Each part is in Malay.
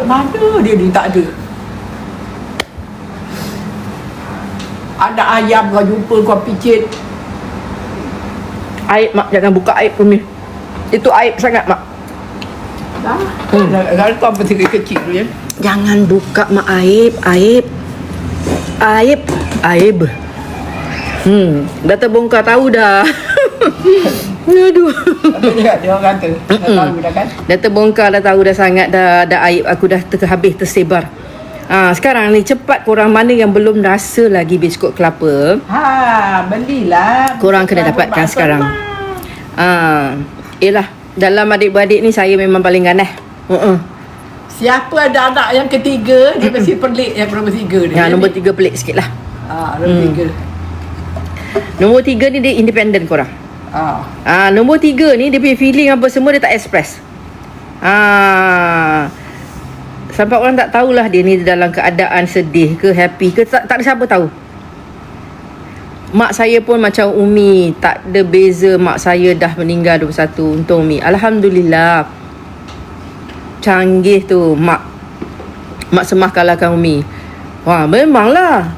Mana dia ni tak ada. Ada ayam kau jumpa kau picit. Aib mak jangan buka aib Umi. Itu aib sangat mak. Dah. Hmm. Kalau kau masih kecil tu ya. Jangan buka mak aib, aib. Aib, aib. Hmm, dah terbongkar tahu dah. Aduh. Tapi dia, dia orang kata. Dah tahu dah kan. Dah terbongkar dah tahu dah sangat dah dah aib aku dah terhabis tersebar. Ah, sekarang ni cepat korang mana yang belum rasa lagi biskut kelapa, Ha, belilah. korang kena dapatkan sekarang. Ah, yelah dalam adik-beradik ni saya memang paling ganas. Uh-uh. Siapa ada anak yang ketiga, dia mesti pelik yang nombor tiga ni. Yang nombor tiga pelik sikit lah. Ha, nombor tiga. Nombor tiga ni dia independent korang. Ha. Ah, nombor tiga ni dia punya feeling apa semua dia tak express. Ah. Sampai orang tak tahulah dia ni dalam keadaan sedih ke happy ke tak, tak ada siapa tahu. Mak saya pun macam Umi Tak ada beza Mak saya dah meninggal 21 Untung Umi Alhamdulillah Canggih tu Mak Mak semah kalahkan Umi Wah memanglah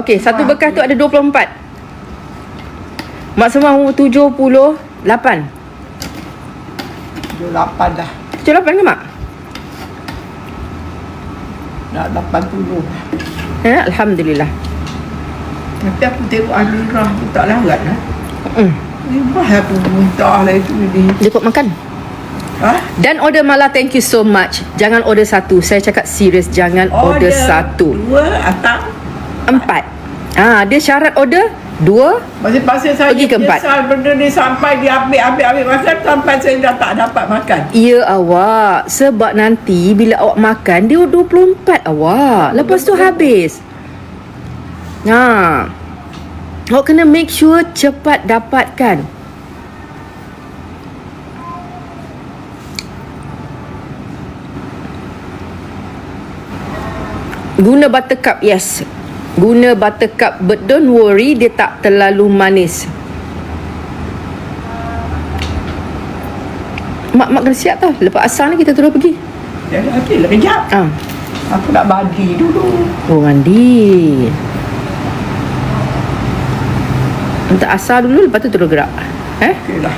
Okey satu bekas tu ada 24 Mak semah umur 78 Tujuh lapan dah. 78 ke mak? Lapan puluh. Eh, Alhamdulillah Tapi aku tengok Amirah tu tak larat lah. mm. Amirah aku minta lah itu ni. Dia kot makan Ha? Dan order malah thank you so much Jangan order satu Saya cakap serius Jangan order, satu Dua atau Empat Ah, Dia syarat order Dua Masing-masing saya Pergi ke empat. benda ni sampai dia ambil ambil ambil masa sampai saya dah tak dapat makan. Ya awak. Sebab nanti Bila awak makan Dia 24 awak. Lepas tu habis. Ha. Awak kena make sure Cepat dapatkan. Guna buttercup yes Guna buttercup But don't worry Dia tak terlalu manis Mak, mak kena siap tau Lepas asal ni kita terus pergi Jadi okey lah kejap. Ah, Aku nak mandi dulu. Oh mandi Untuk asal dulu Lepas tu terus gerak Eh? Okey lah.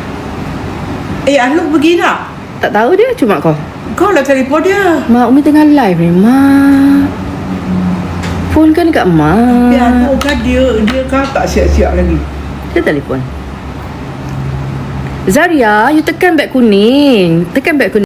Eh, Aluk pergi tak? Tak tahu dia cuma kau Kau lah telefon dia. Mak Umi tengah live ni Mak kan dekat Mak Tapi Aluk kan dia, dia kan tak siap-siap lagi. Dia telefon. Zaria You tekan beg kuning. Tekan beg kuning